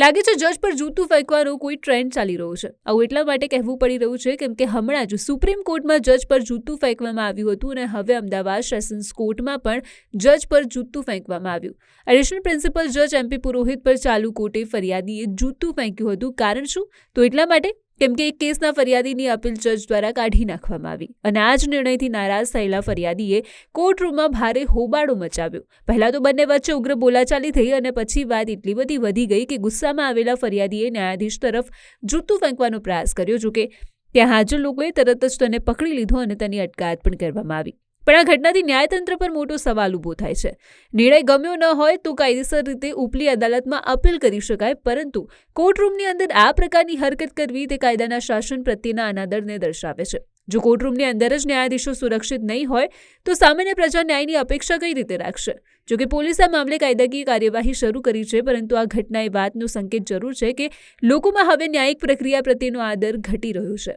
લાગે છે જજ પર જૂતું ફેંકવાનો કોઈ ટ્રેન્ડ ચાલી રહ્યો છે. આવું એટલા માટે કહેવું પડી રહ્યું છે કેમ કે હમણાં જ સુપ્રીમ કોર્ટમાં જજ પર જૂતું ફેંકવામાં આવ્યું હતું અને હવે અમદાવાદ સેશન્સ કોર્ટમાં પણ જજ પર જૂતું ફેંકવામાં આવ્યું. એડિશનલ પ્રિન્સિપલ જજ એમપી પુરોહિત પર ચાલુ કોર્ટે ફરિયાદીએ જૂતું ફેંક્યું હતું. કારણ શું? તો એટલા માટે કેમ કે એક કેસના ફરિયાદીની અપીલ જજ દ્વારા કાઢી નાખવામાં આવી અને આ જ નિર્ણયથી નારાજ થયેલા ફરિયાદીએ કોર્ટરૂમમાં ભારે હોબાળો મચાવ્યો. પહેલા તો બંને વચ્ચે ઉગ્ર બોલાચાલી થઈ અને પછી વાત એટલી બધી વધી ગઈ કે ગુસ્સામાં આવેલા ફરિયાદીએ ન્યાયાધીશ તરફ જૂતું ફેંકવાનો પ્રયાસ કર્યો, જોકે ત્યાં હાજર લોકોએ તરત જ તેને પકડી લીધો અને તેની અટકાયત પણ કરવામાં આવી. પણ આ ઘટનાથી ન્યાયતંત્ર પર મોટો સવાલ ઊભો થાય છે. નિર્ણય ગમ્યો ન હોય તો કાયદેસર રીતે ઉપલી અદાલતમાં અપીલ કરી શકાય, પરંતુ કોર્ટરૂમની અંદર આ પ્રકારની હરકત કરવી તે કાયદાના શાસન પ્રત્યેના અનાદરને દર્શાવે છે. જો કોર્ટરૂમની અંદર જ ન્યાયાધીશો સુરક્ષિત નહીં હોય, તો સામાન્ય પ્રજા ન્યાયની અપેક્ષા કઈ રીતે રાખશે? જોકે પોલીસે આ મામલે કાયદાકીય કાર્યવાહી શરૂ કરી છે, પરંતુ આ ઘટના એ વાતનો સંકેત જરૂર છે કે લોકોમાં હવે ન્યાયિક પ્રક્રિયા પ્રત્યેનો આદર ઘટી રહ્યો છે.